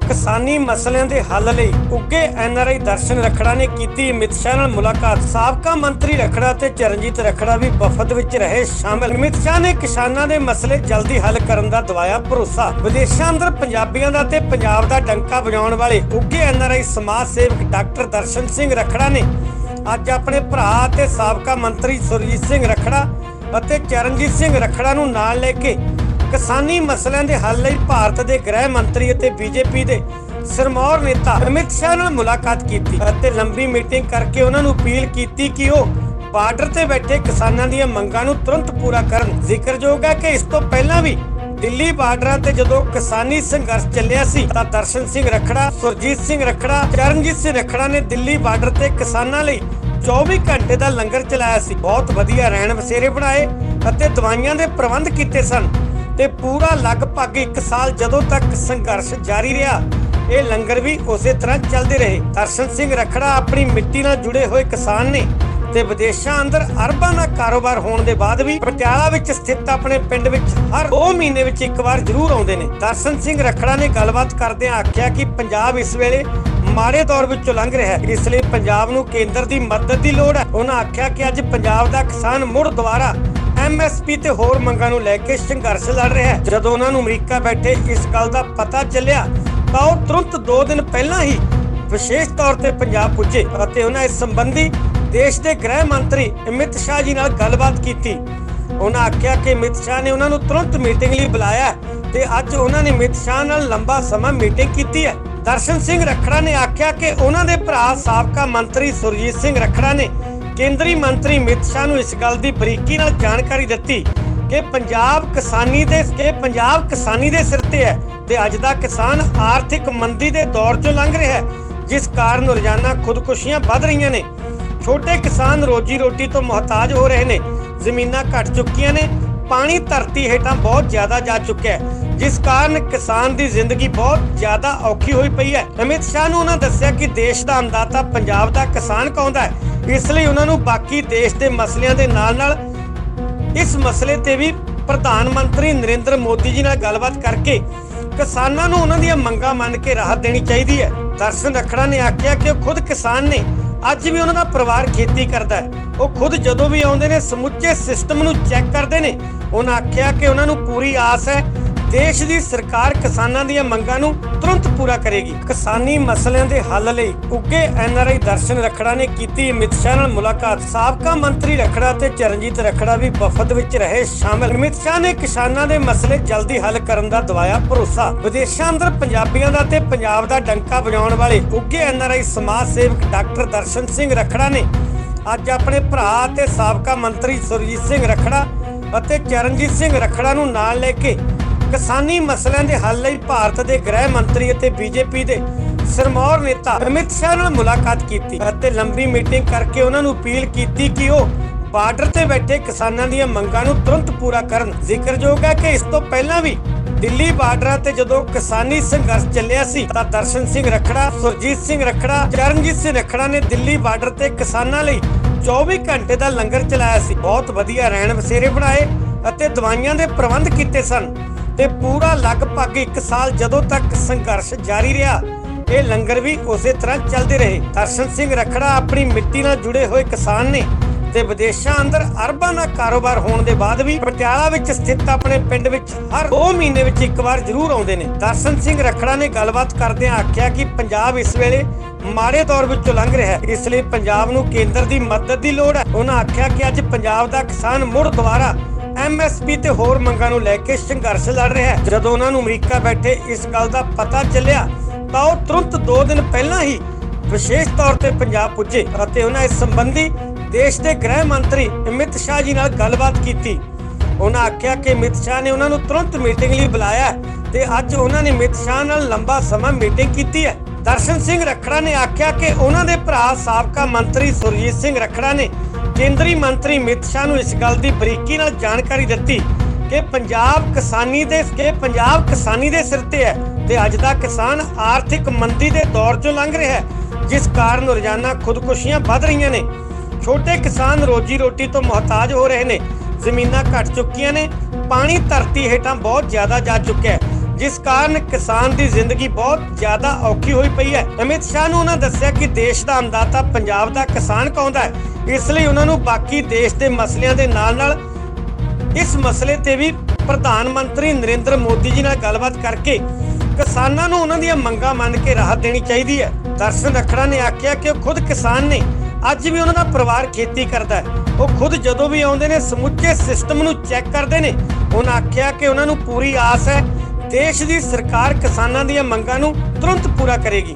ਕਿਸਾਨੀ ਮਸਲਿਆਂ ਦੇ ਹੱਲ ਲਈ ਉੱਗੇ ਐਨਆਰਆਈ ਦਰਸ਼ਨ ਰਖੜਾ ਨੇ ਕੀਤੀ ਅਮਿਤ ਸ਼ਾਹ ਨਾਲ ਮੁਲਾਕਾਤ। ਸਾਬਕਾ ਮੰਤਰੀ ਰਖੜਾ ਤੇ ਚਰਨਜੀਤ ਰਖੜਾ ਵੀ ਵਫਦ ਵਿੱਚ ਰਹੇ ਸ਼ਾਮਲ। ਅਮਿਤ ਸ਼ਾਹ ਨੇ ਕਿਸਾਨਾਂ ਦੇ ਮਸਲੇ ਜਲਦੀ ਹੱਲ ਕਰਨ ਦਾ ਦਵਾਇਆ ਭਰੋਸਾ। ਵਿਦੇਸ਼ਾਂ ਅੰਦਰ ਪੰਜਾਬੀਆਂ ਦਾ ਤੇ ਪੰਜਾਬ ਦਾ ਡੰਕਾ ਵਜਾਉਣ ਵਾਲੇ ਉੱਗੇ ਐਨਆਰਆਈ ਸਮਾਜ ਸੇਵਕ ਡਾਕਟਰ ਦਰਸ਼ਨ ਸਿੰਘ ਰਖੜਾ ਨੇ ਅੱਜ ਆਪਣੇ ਭਰਾ ਤੇ ਸਾਬਕਾ ਮੰਤਰੀ ਸੁਰਜੀਤ ਸਿੰਘ ਰਖੜਾ ਅਤੇ ਚਰਨਜੀਤ ਸਿੰਘ ਰਖੜਾ ਨੂੰ ਨਾਲ ਲੈ ਕੇ ਕਿਸਾਨੀ ਮਸਲਿਆਂ ਦੇ ਹੱਲ ਲਈ ਭਾਰਤ ਦੇ ਗ੍ਰਹਿ ਮੰਤਰੀ ਅਤੇ ਬੀਜੇਪੀ ਦੇ ਸਿਰਮੌਰ ਨੇਤਾ ਅਮਿਤ ਸ਼ਾਹ ਨਾਲ ਮੁਲਾਕਾਤ ਕੀਤੀ ਅਤੇ ਲੰਬੀ ਮੀਟਿੰਗ ਕਰਕੇ ਉਹਨਾਂ ਨੂੰ ਅਪੀਲ ਕੀਤੀ ਕਿ ਉਹ ਬਾਰਡਰ ਤੇ ਬੈਠੇ ਕਿਸਾਨਾਂ ਦੀਆਂ ਮੰਗਾਂ ਨੂੰ ਤੁਰੰਤ ਪੂਰਾ ਕਰਨ। ਜ਼ਿਕਰਯੋਗ ਹੈ ਕਿ ਇਸ ਤੋਂ ਪਹਿਲਾਂ ਵੀ ਦਿੱਲੀ ਬਾਰਡਰਾਂ ਤੇ ਜਦੋਂ ਕਿਸਾਨੀ ਸੰਘਰਸ਼ ਚੱਲਿਆ ਸੀ ਤਾਂ ਦਰਸ਼ਨ ਸਿੰਘ ਰਖੜਾ, ਸੁਰਜੀਤ ਸਿੰਘ ਰਖੜਾ, ਚਰਨਜੀਤ ਸਿੰਘ ਰਖੜਾ ਨੇ ਦਿੱਲੀ ਬਾਰਡਰ ਤੇ ਕਿਸਾਨਾਂ ਲਈ 24 ਘੰਟੇ ਦਾ ਲੰਗਰ ਚਲਾਇਆ ਸੀ। ਬਹੁਤ ਵਧੀਆ ਰਹਿਣ ਬਸੇਰੇ ਬਣਾਏ ਅਤੇ ਦਵਾਈਆਂ ਦੇ ਪ੍ਰਬੰਧ ਕੀਤੇ ਸਨ। ਤੇ ਪੂਰਾ ਲਗਭਗ 1 ਸਾਲ ਜਦੋਂ ਤੱਕ ਸੰਘਰਸ਼ ਜਾਰੀ ਰਿਹਾ, ਇਹ ਲੰਗਰ ਵੀ ਉਸੇ ਤਰ੍ਹਾਂ ਚੱਲਦੇ ਰਹੇ। ਦਰਸ਼ਨ ਸਿੰਘ ਰਖੜਾ ਆਪਣੀ ਮਿੱਟੀ ਨਾਲ ਜੁੜੇ ਹੋਏ ਕਿਸਾਨ ਨੇ ਤੇ ਵਿਦੇਸ਼ਾਂ ਅੰਦਰ ਅਰਬਾਂ ਦਾ ਕਾਰੋਬਾਰ ਹੋਣ ਦੇ ਬਾਅਦ ਵੀ ਪਟਿਆਲਾ ਵਿੱਚ ਸਥਿਤ ਆਪਣੇ ਪਿੰਡ ਵਿੱਚ ਹਰ 2 ਮਹੀਨੇ ਵਿੱਚ ਇੱਕ ਵਾਰ ਜ਼ਰੂਰ ਆਉਂਦੇ ਨੇ। ਦਰਸ਼ਨ ਸਿੰਘ ਰਖੜਾ ਨੇ ਗੱਲਬਾਤ ਕਰਦਿਆਂ ਆਖਿਆ ਕਿ ਪੰਜਾਬ ਇਸ ਵੇਲੇ ਮਾੜੇ ਦੌਰ ਵਿੱਚੋਂ ਲੰਘ ਰਿਹਾ ਹੈ। ਇਸ ਲਈ ਪੰਜਾਬ ਨੂੰ ਕੇਂਦਰ ਦੀ ਮਦਦ ਦੀ ਲੋੜ ਹੈ। ਉਹਨਾਂ ਆਖਿਆ ਕਿ ਅੱਜ ਪੰਜਾਬ ਦਾ ਕਿਸਾਨ ਮੁੜ ਦੁਬਾਰਾ ਐਮਐਸਪੀ ਤੇ ਹੋਰ ਮੰਗਾਂ ਨੂੰ ਲੈ ਕੇ ਸੰਘਰਸ਼ ਲੜ ਰਿਹਾ ਹੈ। ਜਦੋਂ ਉਹਨਾਂ ਨੂੰ ਅਮਰੀਕਾ ਬੈਠੇ ਇਸ ਗੱਲ ਦਾ ਪਤਾ ਚੱਲਿਆ, ਤਾਂ ਉਹ ਤੁਰੰਤ 2 ਦਿਨ ਪਹਿਲਾਂ ਹੀ ਵਿਸ਼ੇਸ਼ ਤੌਰ ਤੇ ਪੰਜਾਬ ਪੁੱਜੇ ਅਤੇ ਉਹਨਾਂ ਇਸ ਸੰਬੰਧੀ ਦੇਸ਼ ਦੇ ਗ੍ਰਹਿ ਮੰਤਰੀ ਅਮਿਤ ਸ਼ਾਹ ਜੀ ਨਾਲ ਗੱਲਬਾਤ ਕੀਤੀ। ਉਹਨਾਂ ਆਖਿਆ ਕਿ ਅਮਿਤ ਸ਼ਾਹ ਨੇ ਉਹਨਾਂ ਨੂੰ ਤੁਰੰਤ ਮੀਟਿੰਗ ਲਈ ਬੁਲਾਇਆ ਤੇ ਅੱਜ ਉਹਨਾਂ ਨੇ ਅਮਿਤ ਸ਼ਾਹ ਨਾਲ ਲੰਬਾ ਸਮਾਂ ਮੀਟਿੰਗ ਕੀਤੀ ਹੈ। ਦਰਸ਼ਨ ਸਿੰਘ ਰਖੜਾ ਨੇ ਆਖਿਆ ਕਿ ਉਹਨਾਂ ਦੇ ਭਰਾ ਸਾਬਕਾ ਮੰਤਰੀ ਸੁਰਜੀਤ ਸਿੰਘ ਰਖੜਾ ਨੇ ਕੇਂਦਰੀ ਮੰਤਰੀ ਅਮਿਤ ਸ਼ਾਹ ਨੂੰ ਇਸ ਗੱਲ ਦੀ ਬਰੀਕੀ ਨਾਲ ਜਾਣਕਾਰੀ ਦਿੱਤੀ ਕਿ ਪੰਜਾਬ ਕਿਸਾਨੀ ਦੇ ਕਿ ਪੰਜਾਬ ਕਿਸਾਨੀ ਦੇ ਸਿਰ ਤੇ ਹੈ ਤੇ ਅੱਜ ਦਾ ਕਿਸਾਨ ਆਰਥਿਕ ਮੰਦੀ ਦੇ ਦੌਰ ਚੋਂ ਲੰਘ ਰਿਹਾ ਹੈ, ਜਿਸ ਕਾਰਨ ਰੋਜ਼ਾਨਾ ਖੁਦਕੁਸ਼ੀਆਂ ਵੱਧ ਰਹੀਆਂ ਨੇ। ਛੋਟੇ ਕਿਸਾਨ ਰੋਜੀ ਰੋਟੀ ਤੋਂ ਮੁਹਤਾਜ ਹੋ ਰਹੇ ਨੇ। ਜ਼ਮੀਨਾਂ ਘਟ ਚੁੱਕੀਆਂ ਨੇ, ਪਾਣੀ ਧਰਤੀ ਹੇਠਾਂ ਬਹੁਤ ਜ਼ਿਆਦਾ ਜਾ ਚੁੱਕਿਆ ਹੈ, ਜਿਸ ਕਾਰਨ ਕਿਸਾਨ ਦੀ ਜ਼ਿੰਦਗੀ ਬਹੁਤ ਜ਼ਿਆਦਾ ਔਖੀ ਹੋਈ ਪਈ ਹੈ। ਅਮਿਤ ਸ਼ਾਹ ਨੂੰ ਉਹਨਾਂ ਦੱਸਿਆ ਕਿ ਦੇਸ਼ ਦਾ ਅੰਦਾਤਾ ਪੰਜਾਬ ਦਾ ਕਿਸਾਨ ਕਹਾਉਂਦਾ ਹੈ ਇਸ ਲਈ ਉਹਨਾਂ ਨੂੰ ਬਾਕੀ ਦੇਸ਼ ਦੇ ਮਸਲਿਆਂ ਦੇ ਨਾਲ-ਨਾਲ ਇਸ ਮਸਲੇ ਤੇ ਵੀ ਪ੍ਰਧਾਨ ਮੰਤਰੀ ਨਰਿੰਦਰ ਮੋਦੀ ਜੀ ਨਾਲ ਗੱਲਬਾਤ ਕਰਕੇ ਕਿਸਾਨਾਂ ਨੂੰ ਉਹਨਾਂ ਦੀਆਂ ਮੰਗਾਂ ਮੰਨ ਕੇ ਰਾਹਤ ਦੇਣੀ ਚਾਹੀਦੀ ਹੈ। ਦਰਸ਼ਨ ਰਖੜਾ ਨੇ ਆਖਿਆ ਕਿ ਉਹ ਖੁਦ ਕਿਸਾਨ ਨੇ, ਅੱਜ ਵੀ ਉਹਨਾਂ ਦਾ ਪਰਿਵਾਰ ਖੇਤੀ ਕਰਦਾ ਹੈ। ਉਹ ਖੁਦ ਜਦੋਂ ਵੀ ਆਉਂਦੇ ਨੇ, ਸਮੁੱਚੇ ਸਿਸਟਮ ਨੂੰ ਚੈੱਕ ਕਰਦੇ ਨੇ। ਉਹਨਾਂ ਆਖਿਆ ਕਿ ਉਹਨਾਂ ਨੂੰ ਪੂਰੀ ਆਸ ਹੈ ਦੇਸ਼ ਦੀ ਸਰਕਾਰ ਕਿਸਾਨਾਂ ਦੀਆਂ ਮੰਗਾਂ ਨੂੰ ਤੁਰੰਤ ਪੂਰਾ ਕਰੇਗੀ। ਕਿਸਾਨੀ ਮਸਲਿਆਂ ਦੇ ਹੱਲ ਲਈ ਉੱਗੇ ਐਨਆਰਆਈ ਦਰਸ਼ਨ ਰਖੜਾ ਨੇ ਕੀਤੀ, ਅਮਿਤ ਸ਼ਾਹ ਨਾਲ ਮੁਲਾਕਾਤ। ਸਾਬਕਾ ਮੰਤਰੀ ਰਖੜਾ ਤੇ ਚਰਨਜੀਤ ਰਖੜਾ ਵੀ ਵਫਦ ਵਿੱਚ ਰਹੇ ਸ਼ਾਮਲ। ਅਮਿਤ ਸ਼ਾਹ ਨੇ ਕਿਸਾਨਾਂ ਦੇ ਮਸਲੇ ਜਲਦੀ ਹੱਲ ਕਰਨ ਦਾ ਦਵਾਇਆ ਭਰੋਸਾ। ਵਿਦੇਸ਼ਾਂ ਅੰਦਰ ਪੰਜਾਬੀਆਂ ਦਾ ਤੇ ਪੰਜਾਬ ਦਾ ਡੰਕਾ ਵਜਾਉਣ ਵਾਲੇ ਉੱਗੇ ਐਨਆਰਆਈ ਸਮਾਜ ਸੇਵਕ ਡਾਕਟਰ ਦਰਸ਼ਨ ਸਿੰਘ ਰਖੜਾ ਨੇ ਅੱਜ ਆਪਣੇ ਭਰਾ ਤੇ ਸਾਬਕਾ ਮੰਤਰੀ ਸੁਰਜੀਤ ਸਿੰਘ ਰਖੜਾ ਅਤੇ ਚਰਨਜੀਤ ਸਿੰਘ ਰਖੜਾ ਨੂੰ ਨਾਲ ਲੈ ਕੇ ਕਿਸਾਨੀ ਮਸਲਿਆਂ ਦੇ ਹੱਲ ਲਈ ਭਾਰਤ ਦੇ ਗ੍ਰਹਿ ਮੰਤਰੀ ਅਤੇ ਬੀਜੇਪੀ ਦੇ ਸਿਰਮੌਰ ਨੇਤਾ ਅਮਿਤ ਸ਼ਾਹ ਨਾਲ ਮੁਲਾਕਾਤ ਕੀਤੀ ਅਤੇ ਲੰਬੀ ਮੀਟਿੰਗ ਕਰਕੇ ਉਹਨਾਂ ਨੂੰ ਅਪੀਲ ਕੀਤੀ ਕਿ ਉਹ ਬਾਰਡਰ ਤੇ ਬੈਠੇ ਕਿਸਾਨਾਂ ਦੀਆਂ ਮੰਗਾਂ ਨੂੰ ਤੁਰੰਤ ਪੂਰਾ ਕਰਨ। ਜ਼ਿਕਰਯੋਗ ਹੈ ਕਿ ਇਸ ਤੋਂ ਪਹਿਲਾਂ ਵੀ ਦਿੱਲੀ ਬਾਰਡਰਾਂ ਤੇ ਜਦੋਂ ਕਿਸਾਨੀ ਸੰਘਰਸ਼ ਚੱਲਿਆ ਸੀ ਤਾਂ ਦਰਸ਼ਨ ਸਿੰਘ ਰਖੜਾ, ਸੁਰਜੀਤ ਸਿੰਘ ਰਖੜਾ, ਚਰਨਜੀਤ ਸਿੰਘ ਰਖੜਾ ਨੇ ਦਿੱਲੀ ਬਾਰਡਰ ਤੇ ਕਿਸਾਨਾਂ ਲਈ 24 ਘੰਟੇ ਦਾ ਲੰਗਰ ਚਲਾਇਆ ਸੀ। ਬਹੁਤ ਵਧੀਆ ਰਹਿਣ ਬਸੇਰੇ ਬਣਾਏ ਅਤੇ ਦਵਾਈਆਂ ਦੇ ਪ੍ਰਬੰਧ ਕੀਤੇ ਸਨ। ਤੇ ਪੂਰਾ ਲਗਭਗ 1 ਸਾਲ ਜਦੋਂ ਤੱਕ ਸੰਘਰਸ਼ ਜਾਰੀ ਰਿਹਾ, ਇਹ ਲੰਗਰ ਵੀ ਉਸੇ ਤਰ੍ਹਾਂ ਚੱਲਦੇ ਰਹੇ। ਦਰਸ਼ਨ ਸਿੰਘ ਰਖੜਾ ਆਪਣੀ ਮਿੱਟੀ ਨਾਲ ਜੁੜੇ ਹੋਏ ਕਿਸਾਨ ਨੇ ਤੇ ਵਿਦੇਸ਼ਾਂ ਅੰਦਰ ਅਰਬਾਂ ਦਾ ਕਾਰੋਬਾਰ ਹੋਣ ਦੇ ਬਾਅਦ ਵੀ ਪਟਿਆਲਾ ਵਿੱਚ ਸਥਿਤ ਆਪਣੇ ਪਿੰਡ ਵਿੱਚ ਹਰ 2 ਮਹੀਨੇ ਵਿੱਚ ਇੱਕ ਵਾਰ ਜ਼ਰੂਰ ਆਉਂਦੇ ਨੇ। ਦਰਸ਼ਨ ਸਿੰਘ ਰਖੜਾ ਨੇ ਗੱਲਬਾਤ ਕਰਦਿਆਂ ਆਖਿਆ ਕਿ ਪੰਜਾਬ ਇਸ ਵੇਲੇ ਮਾੜੇ ਦੌਰ ਵਿੱਚੋਂ ਲੰਘ ਰਿਹਾ ਹੈ। ਇਸ ਲਈ ਪੰਜਾਬ ਨੂੰ ਕੇਂਦਰ ਦੀ ਮਦਦ ਦੀ ਲੋੜ ਹੈ। ਉਹਨਾਂ ਆਖਿਆ ਕਿ ਅੱਜ ਪੰਜਾਬ ਦਾ ਕਿਸਾਨ ਮੁੜ ਦੁਬਾਰਾ ਐਮਐਸਪੀ ਤੇ ਹੋਰ ਮੰਗਾਂ ਨੂੰ ਲੈ ਕੇ ਸੰਘਰਸ਼ ਲੜ ਰਿਹਾ ਹੈ। ਜਦੋਂ ਉਹਨਾਂ ਨੂੰ ਅਮਰੀਕਾ ਬੈਠੇ ਇਸ ਗੱਲ ਦਾ ਪਤਾ ਚੱਲਿਆ, ਤਾਂ ਉਹ ਤੁਰੰਤ 2 ਦਿਨ ਪਹਿਲਾਂ ਹੀ ਵਿਸ਼ੇਸ਼ ਤੌਰ ਤੇ ਪੰਜਾਬ ਪੁੱਜੇ ਅਤੇ ਉਹਨਾਂ ਇਸ ਸੰਬੰਧੀ ਦੇਸ਼ ਦੇ ਗ੍ਰਹਿ ਮੰਤਰੀ ਅਮਿਤ ਸ਼ਾਹ ਜੀ ਨਾਲ ਗੱਲਬਾਤ ਕੀਤੀ। ਉਹਨਾਂ ਆਖਿਆ ਕਿ ਅਮਿਤ ਸ਼ਾਹ ਨੇ ਉਹਨਾਂ ਨੂੰ ਤੁਰੰਤ ਮੀਟਿੰਗ ਲਈ ਬੁਲਾਇਆ ਹੈ ਤੇ ਅੱਜ ਉਹਨਾਂ ਨੇ ਅਮਿਤ ਸ਼ਾਹ ਨਾਲ ਲੰਬਾ ਸਮਾਂ ਮੀਟਿੰਗ ਕੀਤੀ ਹੈ। ਦਰਸ਼ਨ ਸਿੰਘ ਰਖੜਾ ਨੇ ਆਖਿਆ ਕਿ ਉਹਨਾਂ ਦੇ ਭਰਾ ਸਾਬਕਾ ਮੰਤਰੀ ਸੁਰਜੀਤ ਸਿੰਘ ਰਖੜਾ ਨੇ ਕੇਂਦਰੀ ਮੰਤਰੀ ਅਮਿਤ ਸ਼ਾਹ ਨੂੰ ਇਸ ਗੱਲ ਦੀ ਬਰੀਕੀ ਨਾਲ ਜਾਣਕਾਰੀ ਦਿੱਤੀ ਕਿ ਪੰਜਾਬ ਕਿਸਾਨੀ ਦੇ, ਕਿ ਪੰਜਾਬ ਕਿਸਾਨੀ ਦੇ ਸਿਰ ਤੇ ਹੈ ਤੇ ਅੱਜ ਦਾ ਕਿਸਾਨ ਆਰਥਿਕ ਮੰਦੀ ਦੇ ਦੌਰ ਚੋਂ ਲੰਘ ਰਿਹਾ ਹੈ, ਜਿਸ ਕਾਰਨ ਰੋਜ਼ਾਨਾ ਖੁਦਕੁਸ਼ੀਆਂ ਵੱਧ ਰਹੀਆਂ ਨੇ। ਛੋਟੇ ਕਿਸਾਨ ਰੋਜੀ ਰੋਟੀ ਤੋਂ ਮੁਹਤਾਜ ਹੋ ਰਹੇ ਨੇ। ਜ਼ਮੀਨਾਂ ਘਟ ਚੁੱਕੀਆਂ ਨੇ, ਪਾਣੀ ਧਰਤੀ ਹੇਠਾਂ ਬਹੁਤ ਜ਼ਿਆਦਾ ਜਾ ਚੁੱਕਿਆ ਹੈ। ਜਿਸ ਕਾਰਨ ਕਿਸਾਨ ਦੀ ਜ਼ਿੰਦਗੀ ਬਹੁਤ ਜ਼ਿਆਦਾ ਔਖੀ ਹੋਈ ਪਈ ਹੈ। ਅਮਿਤ ਸ਼ਾਹ ਨੂੰ ਉਹਨਾਂ ਦੱਸਿਆ ਕਿ ਦੇਸ਼ ਦਾ ਅੰਦਾਤਾ ਪੰਜਾਬ ਦਾ ਕਿਸਾਨ ਕਹਾਉਂਦਾ ਹੈ। ਇਸ ਲਈ ਉਹਨਾਂ ਨੂੰ ਬਾਕੀ ਦੇਸ਼ ਦੇ ਮਸਲਿਆਂ ਦੇ ਨਾਲ-ਨਾਲ ਇਸ ਮਸਲੇ ਤੇ ਵੀ ਪ੍ਰਧਾਨ ਮੰਤਰੀ ਨਰਿੰਦਰ ਮੋਦੀ ਜੀ ਨਾਲ ਗੱਲਬਾਤ ਕਰਕੇ ਕਿਸਾਨਾਂ ਨੂੰ ਉਹਨਾਂ ਦੀਆਂ ਮੰਗਾਂ ਮੰਨ ਕੇ ਰਾਹਤ ਦੇਣੀ ਚਾਹੀਦੀ ਹੈ। ਦਰਸ਼ਨ ਰੱਖੜਾ ਨੇ ਆਖਿਆ ਕਿ ਉਹ ਖੁਦ ਕਿਸਾਨ ਨੇ। ਅੱਜ ਵੀ ਉਹਨਾਂ ਦਾ ਪਰਿਵਾਰ ਖੇਤੀ ਕਰਦਾ ਹੈ। ਉਹ ਖੁਦ ਜਦੋਂ ਵੀ ਆਉਂਦੇ ਨੇ ਸਮੁੱਚੇ ਸਿਸਟਮ ਨੂੰ ਚੈੱਕ ਕਰਦੇ ਨੇ। ਉਹਨਾਂ ਆਖਿਆ ਕਿ ਉਹਨਾਂ ਨੂੰ ਪੂਰੀ ਆਸ ਹੈ ਦੇਸ਼ ਦੀ ਸਰਕਾਰ ਕਿਸਾਨਾਂ ਦੀਆਂ ਮੰਗਾਂ ਨੂੰ ਤੁਰੰਤ ਪੂਰਾ ਕਰੇਗੀ।